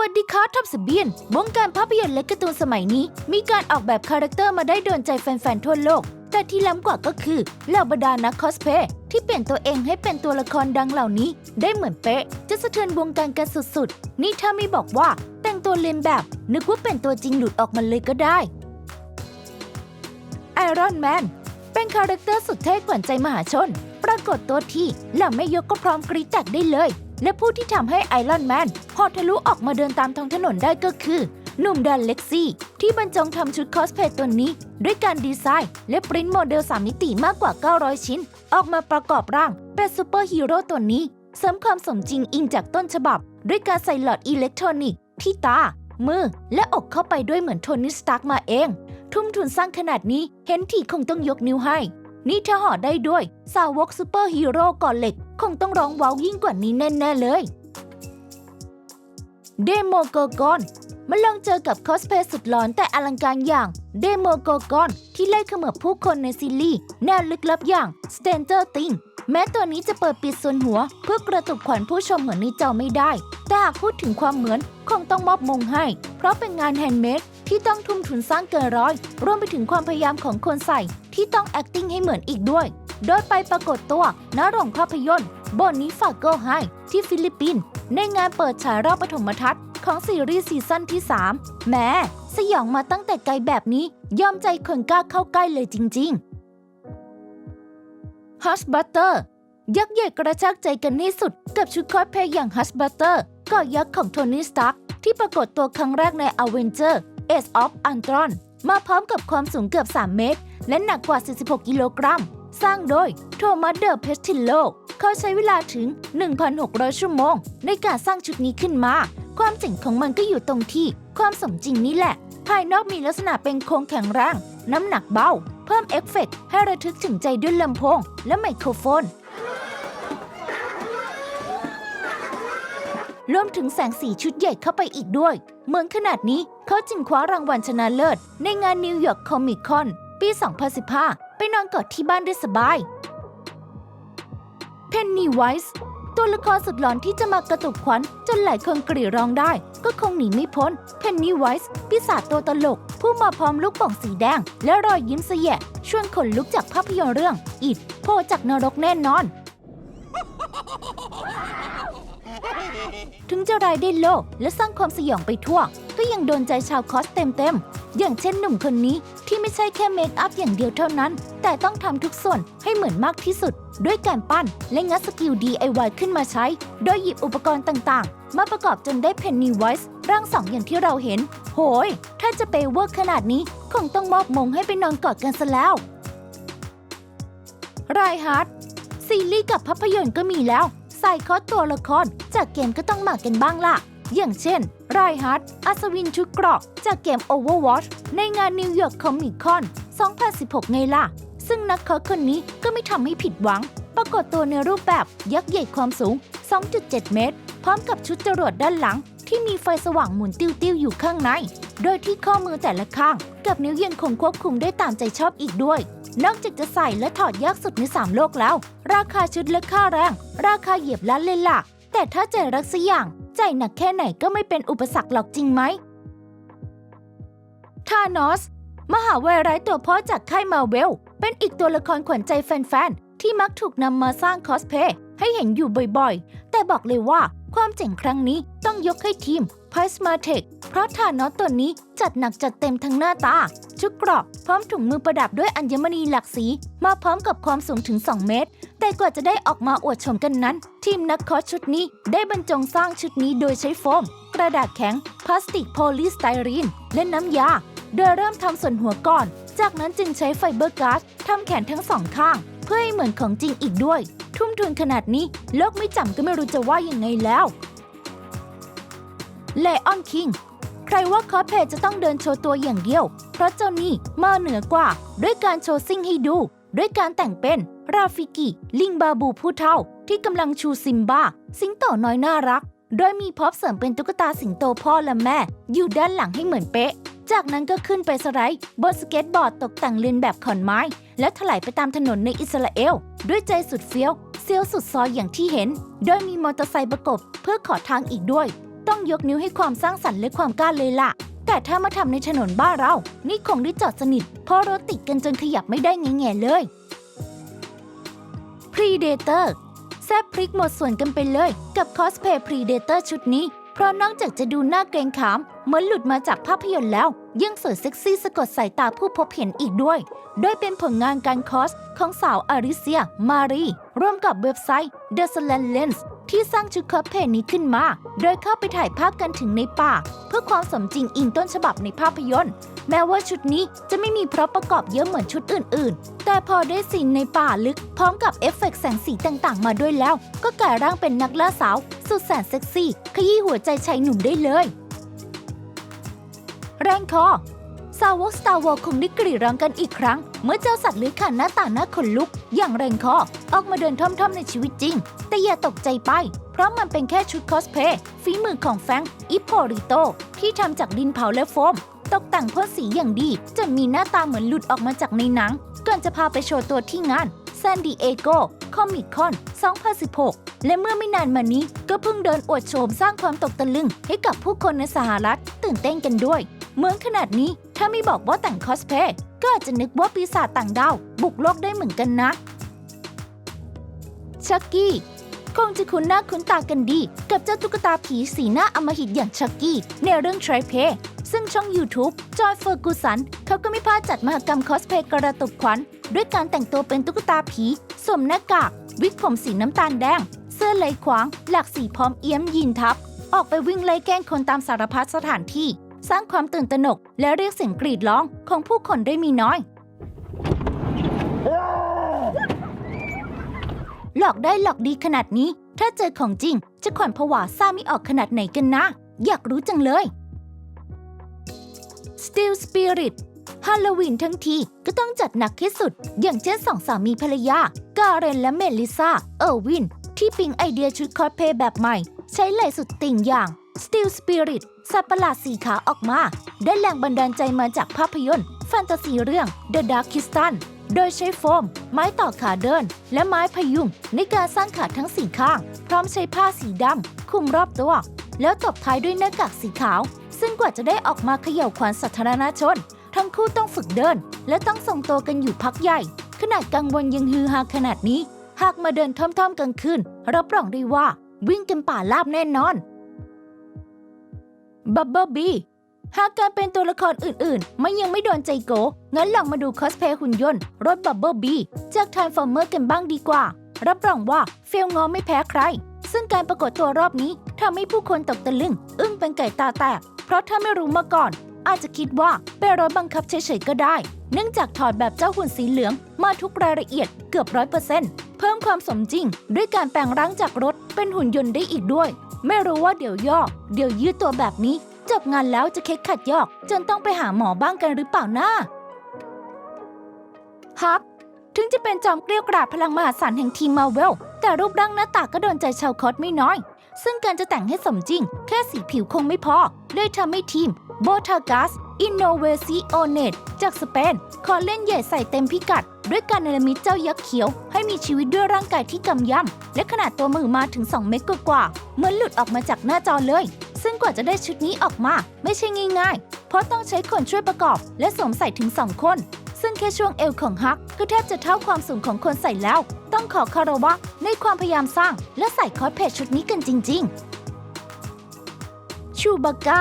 วัสดีครับทับสเบียนวงการภาพยนตร์และการ์ตูนสมัยนี้ มีการออกแบบคาแรคเตอร์มาได้โดนใจแฟนๆทั่วโลก แต่ที่ล้ำกว่าก็คือเหล่าบรรดานักคอสเพย์ที่เปลี่ยนตัวเองให้เป็นตัวละครดังเหล่านี้ ได้เหมือนเป๊ะ จะสะเทือนวงการกันสุดๆ นี่ถ้าไม่บอกว่าแต่งตัวเลียนแบบ นึกว่าเป็นตัวจริงหลุดออกมาเลยก็ได้ไอรอนแมนเป็นคาแรคเตอร์สุดเท่ขวัญใจมหาชน ปรากฏตัวที่เหล่าแม่ยกก็พร้อมกรีดแตกได้เลย และผู้ที่ทำให้ไอรอนแมนพอทะลุออกมาเดินตามท้องถนนได้ก็คือหนุ่มดันเล็กซี่ ที่บรรจงทำชุดคอสเพลย์ตัวนี้ ด้วยการดีไซน์ และปริ้นโมเดล 3 มิติมากกว่า 900 ชิ้น ออกมาประกอบร่าง เป็นซูเปอร์ฮีโร่ตัวนี้ เสริมความสมจริงอิงจากต้นฉบับ ด้วยการใส่หลอดอิเล็กทรอนิกส์ที่ตา มือ และอกเข้าไปด้วยเหมือนโทนี่สตาร์กมาเอง ทุ่มทุนสร้างขนาดนี้เห็นทีคงต้องยกนิ้วให้ นี่ถ้าห่อได้ด้วย สาวกซูเปอร์ฮีโร่ก่อนเหล็ก คงต้องร้องว้าวยิ่งกว่านี้แน่ๆเลย เดโมโกกอนมาลองเจอกับคอสเพลย์สุดหลอนแต่อลังการอย่างเดโมโกกอนที่ไล่ขมือบผู้คนในซีรีส์แนวลึกลับอย่าง s t a n g e r Things แม้ตัวนี้จะเปิดปิดส่วนหัว เพื่อกระตุกขวัญผู้ชมเหมือนในจอไม่ได้ แต่หากพูดถึงความเหมือนคงต้องมอบมงให้ เพราะเป็นงานแฮนด์เมดที่ต้องทุ่มทุนสร้างเกินร้อย รวมไปถึงความพยายามของคนใส่ที่ต้อง acting ให้เหมือนอีกด้วย โดยไปปรากฏตัวณโรงภาพยนตร์บนนี้ฝากโกไฮที่ฟิลิปปินส์ในงานเปิดฉายรอบปฐมทัศน์ของซีรีส์ซีซั่นที่ 3 แม้ สยองมาตั้งแต่ไกลแบบนี้ ยอมใจคนกล้าเข้าใกล้เลยจริงๆ Hush Butter ยักษ์ใหญ่กระชากใจกันที่สุด กับชุดคอสเพลย์อย่าง Hush Butter ก็ยักษ์ของโทนี่สตาร์กที่ปรากฏตัวครั้งแรกใน Avenger Age of Ultron มาพร้อมกับความสูงเกือบ 3 เมตร และหนักกว่า 46 กิโลกรัม สร้างโดยโทมัสเดอร์เพสติโลเขาใช้เวลาถึง 1,600 ชั่วโมง ในการสร้างชุดนี้ขึ้นมา ความเจ๋งของมันก็อยู่ตรงที่ ความสมจริงนี่แหละ ภายนอกมีลักษณะเป็นโครงแข็งแรงน้ำหนักเบา เพิ่มเอฟเฟกต์ให้ระทึกถึงใจด้วยลำโพง และไมโครโฟนรวมถึงแสงสีชุดใหญ่เข้าไปอีกด้วย เมืองขนาดนี้เขาจึงคว้ารางวัลชนะเลิศ ในงานนิวยอร์กคอมิคคอน ปี 2015 ไปนอนกอดที่บ้านได้สบาย เพนนีไวส์ตัวละครสุดหลอนที่จะมากระตุกขวัญจนหลายคนกรีดร้องได้ ก็คงหนีไม่พ้นเพนนีไวส์ปีศาจตัวตลก ผู้มาพร้อมลูกป่องสีแดง และรอยยิ้มเสยะชวนขนลุกจากภาพยนตร์เรื่องอิดโผล่จากนรกแน่นอน ถึงจะรายได้โลกและสร้างความสยองไปทั่ว ก็ยังโดนใจชาวคอสเต็มเต็มๆอย่างเช่นหนุ่มคนนี้ ที่ไม่ใช่แค่เมคอัพอย่างเดียวเท่านั้น แต่ต้องทำทุกส่วนให้เหมือนมากที่สุด ด้วยการปั้นและงัดสกิล DIY ขึ้นมาใช้ โดยหยิบอุปกรณ์ต่างๆ มาประกอบจนได้เพนนีไวส์ร่างสองอย่างที่เราเห็น โหย ถ้าจะเปเวอร์ขนาดนี้ คงต้องมอบมงให้ไปนอนกอดกันซะแล้วไรฮาร์ดซีรีส์กับภาพยนตร์ก็มีแล้ว ใส่คอสตัวละครจากเกมก็ต้องมากันบ้างล่ะ อย่างเช่นไรฮัตอัศวินชุดเกรอกจากเกม Overwatch ในงานนิวยอร์กคอมิคอน 2016 ไงล่ะ ซึ่งนักเคอสคนนี้ก็ไม่ทำให้ผิดหวัง ปรากฏตัวในรูปแบบยักษ์ใหญ่ความสูง 2.7 เมตร พร้อมกับชุดจรวดด้านหลัง ที่มีไฟสว่างหมุนติ้วๆอยู่ข้างใน โดยที่ข้อมือแต่ละข้าง กับนิ้วยังคงควบคุมได้ตามใจชอบอีกด้วยนอกจากจะใส่และถอดยากสุดใน 3 โลกแล้ว ราคาชุดและค่าแรง ราคาเหยียบล้านเลยล่ะ แต่ถ้าใจรักสักอย่าง ใจหนักแค่ไหนก็ไม่เป็นอุปสรรคหรอกจริงไหมทานอส มหาวัยร้ายตัวพ่อจากค่ายมาเวล เป็นอีกตัวละครขวัญใจแฟนๆ ที่มักถูกนำมาสร้างคอสเพย์ให้เห็นอยู่บ่อยๆ บอกเลยว่า ความเจ๋งครั้งนี้ต้องยกให้ทีม p i s m a t e c เพราะทานอสตัวนี้จัดหนักจัดเต็มทั้งหน้าตา ชุดเกราะพร้อมถุงมือประดับด้วยอัญมณีหลากสี มาพร้อมกับความสูงถึง 2 เมตร แต่กว่าจะได้ออกมาอวดชมกันนั้น ทีมนักคอสชุดนี้ได้บรรจงสร้างชุดนี้โดยใช้โฟม กระดาษแข็ง พลาสติกโพลีสไตรีน และน้ำยา โดยเริ่มทำส่วนหัวก่อน จากนั้นจึงใช้ไฟเบอร์การ์ดทำแขนทั้งสองข้าง เพื่อให้เหมือนของจริงอีกด้วย ทุ่มทุนขนาดนี้โลกไม่จำก็ไม่รู้จะว่ายังไงแล้วเลออนคิงใครว่าคอสเพลย์จะต้องเดินโชว์ตัวอย่างเดียว เพราะเจ้านี่มาเหนือกว่า ด้วยการโชว์ซิ่งให้ดู ด้วยการแต่งเป็น ราฟิกิ ลิงบาบูผู้เท่า ที่กำลังชูซิมบ้า สิงโตน้อยน่ารัก โดยมีพร็อพเสริมเป็นตุ๊กตาสิงโตพ่อและแม่ อยู่ด้านหลังให้เหมือนเป๊ะ จากนั้นก็ขึ้นไปสไลด์บนสเก็ตบอร์ดตกแต่งเลียนแบบขอนไม้ แล้วถลายไปตามถนนในอิสราเอล ด้วยใจสุดเฟี้ยวเซียวสุดซอยอย่างที่เห็น โดยมีมอเตอร์ไซค์ประกบเพื่อขอทางอีกด้วย ต้องยกนิ้วให้ความสร้างสรรค์และความกล้าเลยล่ะ แต่ถ้ามาทำในถนนบ้านเรา นี่คงได้จอดสนิทเพราะรถติดกันจนขยับไม่ได้แง่ๆเลย Predator ซ่บพริกหมดส่วนกันไปเลย กับคอสเพย์ Predator ชุดนี้ เพราะนอกจากจะดูน่าเกรงขาม เหมือนหลุดมาจากภาพยนตร์แล้ว ยังสวยเซ็กซี่สะกดสายตาผู้พบเห็นอีกด้วย โดยเป็นผลงานการคอสของสาวอาริเซีย มารี ร่วมกับเว็บไซต์ The s l a n Lens ที่สร้างชุดคอสเพย์นี้ขึ้นมา โดยเข้าไปถ่ายภาพกันถึงในป่า เพื่อความสมจริงอิงต้นฉบับในภาพยนตร์ แม้ว่าชุดนี้จะไม่มีพร็อพประกอบเยอะเหมือนชุดอื่นๆ แต่พอได้ซีนในป่าลึก พร้อมกับเอฟเฟกต์แสงสีต่างๆ มาด้วยแล้ว ก็กลายร่างเป็นนักล่าสาว สุดแสนเซ็กซี่ ขยี้หัวใจชายหนุ่มได้เลย แรงคอสาวก Star Wars คงได้กรีดร้องกันอีกครั้ง เมื่อเจ้าสัตว์เลื้อยคลานหน้าตาหน้าขนลุก อย่างแรงคอออกมาเดินท่อมๆในชีวิตจริง แต่อย่าตกใจไป เพราะมันเป็นแค่ชุดคอสเพลย์ฝีมือของแฟงอิปโปริโต ที่ทำจากดินเผาและโฟม ตกแต่งพ่นสีอย่างดี จนมีหน้าตาเหมือนหลุดออกมาจากในหนัง ก่อนจะพาไปโชว์ตัวที่งาน San Diego Comic Con 2016 และเมื่อไม่นานมานี้ก็เพิ่งเดินอวดโฉมสร้างความตกตะลึง ให้กับผู้คนในสหรัฐ ตื่นเต้นกันด้วย เหมือนขนาดนี้ถ้าไม่บอกว่าแต่งคอสเพย์ก็อาจจะนึกว่าปีศาจต่างดาวบุกโลกได้เหมือนกันนะชักกี้คงจะคุ้นหน้าคุ้นตากันดี กับเจ้าตุ๊กตาผีสีหน้าอมหิตอย่างชักกี้ในเรื่อง t r i p a y ซึ่งช่อง YouTube จอยเฟอร์กูสันเขาก็ไม่พลาดจัดมหกรรมคอสเพลย์กระตุกขวัญด้วยการแต่งตัวเป็นตุ๊กตาผีสวมหน้ากาก วิกผมสีน้ำตาลแดง เสื้อลายขวาง หลากสีพร้อมเอี้ยมยีนทับ ออกไปวิ่งไล่แกล้งคนตามสารพัดสถานที่ สร้างความตื่นตระหนก และเรียกเสียงกรีดร้องของผู้คนได้มีน้อย หลอกได้หลอกดีขนาดนี้ ถ้าเจอของจริง จะขวัญผวาซ่าไม่ออกขนาดไหนกันนะ อยากรู้จังเลย Still Spirit ฮาโลวีนทั้งทีก็ต้องจัดหนักที่สุด อย่างเช่นสองสามีภรรยา การเรนและเมลิซาเออร์วิน ที่ปิ๊งไอเดียชุดคอสเพลย์แบบใหม่ ใช้ไหลสุดติ่งอย่าง Still Spirit สัตว์ประหลาดสีขาออกมา ได้แรงบันดาลใจมาจากภาพยนตร์ แฟนตาซีเรื่อง The Dark Crystal โดยใช้โฟม ไม้ต่อขาเดิน และไม้พยุงในการสร้างขาทั้งสี่ข้าง พร้อมใช้ผ้าสีดำคลุมรอบตัว แล้วตบท้ายด้วยหน้ากากสีขาว ซึ่งกว่าจะได้ออกมาเขย่าวขวัญสาธารณชน ทั้งคู่ต้องฝึกเดิน และต้องทรงตัวกันอยู่พักใหญ่ ขนาดกลางวันยังฮือฮาขนาดนี้ หากมาเดินท่อมๆกลางคืนรับรองได้ว่าวิ่งกันป่าลาบแน่นอนบับเบิลบีหากการเป็นตัวละครอื่นๆไม่ยังไม่โดนใจโก งั้นลองมาดูคอสเพลย์หุ่นยนต์ รถบับเบิลบีจากท r นฟอร์เมอร์กันบ้างดีกว่า รับรองว่าเฟลงอไม่แพ้ใคร ซึ่งการปรากฏตัวรอบนี้ทำให้ผู้คนตกตะลึง อึ้งเป็นไก่ตาแตก เพราะถ้าไม่รู้มาก่อน อาจจะคิดว่าเป็นรถบังคับเฉยๆก็ได้ เนื่องจากถอดแบบเจ้าหุ่นสีเหลืองมาทุกรายละเอียดเกือบร้อยเปอร์เซ็นต์เพิ่มความสมจริง ด้วยการแปลงร่างจากรถเป็นหุ่นยนต์ได้อีกด้วย ไม่รู้ว่าเดี๋ยวย่อ เดี๋ยวยืดตัวแบบนี้ จบงานแล้วจะเค้กขัดยอก จนต้องไปหาหมอบ้างกันหรือเปล่านะฮักถึงจะเป็นจอมเกลียวกราดพลังมหาศาลแห่งทีมมาเวลแต่รูปร่างหน้าตาก็โดนใจชาวคอสไม่น้อย ซึ่งการจะแต่งให้สมจริง แค่สีผิวคงไม่พอ เลยทำให้ทีมโบทากัสอินโนเวซิโอเนตจากสเปน ขอเล่นใหญ่ใส่เต็มพิกัด ด้วยการเนรมิตเจ้ายักษ์เขียว ให้มีชีวิตด้วยร่างกายที่กำยำ และขนาดตัวมือมาถึง 2 เมตรกว่าๆเหมือนหลุดออกมาจากหน้าจอเลย ซึ่งกว่าจะได้ชุดนี้ออกมา ไม่ใช่ง่ายๆ เพราะต้องใช้คนช่วยประกอบ และสวมใส่ถึง 2 คน ซึ่งแค่ช่วงเอวของฮักก็แทบจะเท่าความสูงของคนใส่แล้ว ต้องขอคารวะในความพยายามสร้าง และใส่คอสเพลย์ชุดนี้กันจริง ๆ ชูบาก้า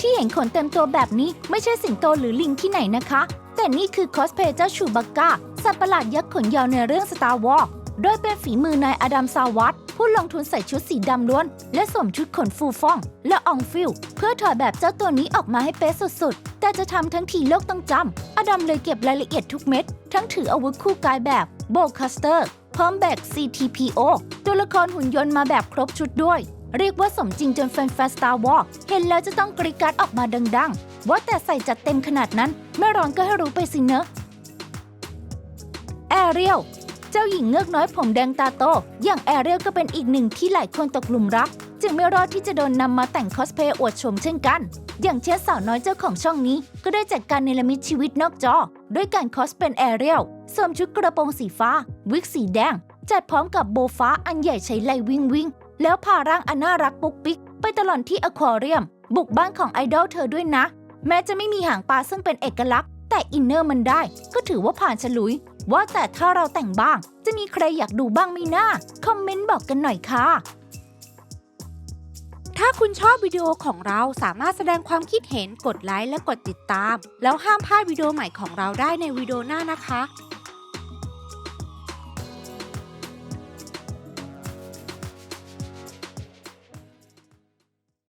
ที่เห็นขนเต็มตัวแบบนี้ไม่ใช่สิงโตหรือลิงที่ไหนนะคะ แต่นี่คือคอสเพย์เจ้าชูบาก้าสัตว์ประหลาดยักษ์ขนยาวในเรื่อง Star Wars โดยเป็นฝีมือนายอดัมซาวัตผู้ลงทุนใส่ชุดสีดำล้วน และสวมชุดขนฟูฟ่อง และอองฟิลเพื่อถอดแบบเจ้าตัวนี้ออกมาให้เป๊ะสุดๆ แต่จะทำทั้งทีโลกต้องจำอดัมเลยเก็บรายละเอียดทุกเม็ด ทั้งถืออาวุธคู่กายแบบโบคัสเตอร์พร้อมแบก CTPO ตัวละครหุ่นยนต์มาแบบครบชุดด้วย เรียกว่าสมจริงจนแฟนๆ Star Wars เห็นแล้วจะต้องกรีดกราดออกมาดังๆ ว่าแต่ใส่จัดเต็มขนาดนั้นไม่ร้อนก็ให้รู้ไปสิเนอะแอเรียล เจ้าหญิงเงือกน้อยผมแดงตาโต อย่างแอเรียลก็เป็นอีกหนึ่งที่หลายคนตกหลุมรัก จึงไม่รอดที่จะโดนนำมาแต่งคอสเพลย์อวดโฉมเช่นกัน อย่างเช่นสาวน้อยเจ้าของช่องนี้ ก็ได้จัดการเนรมิตชีวิตนอกจอ ด้วยการคอสเป็นแอเรียลสวมชุดกระโปรงสีฟ้า วิกสีแดง จัดพร้อมกับโบฟ้าอันใหญ่ใช้ไล่วิ่งวิ่งแล้วพาร่างอันน่ารักปุ๊กปิ๊กไปตลอดที่อควาเรียม บุกบ้านของไอดอลเธอด้วยนะ แม้จะไม่มีหางปลาซึ่งเป็นเอกลักษณ์ แต่อินเนอร์มันได้ ก็ถือว่าผ่านฉลุย ว่าแต่ถ้าเราแต่งบ้าง จะมีใครอยากดูบ้างไหมนะคอมเมนต์บอกกันหน่อยค่ะ ถ้าคุณชอบวิดีโอของเราสามารถแสดงความคิดเห็นกดไลค์และกดติดตาม แล้วห้ามพลาดวิดีโอใหม่ของเราได้ในวิดีโอหน้านะคะ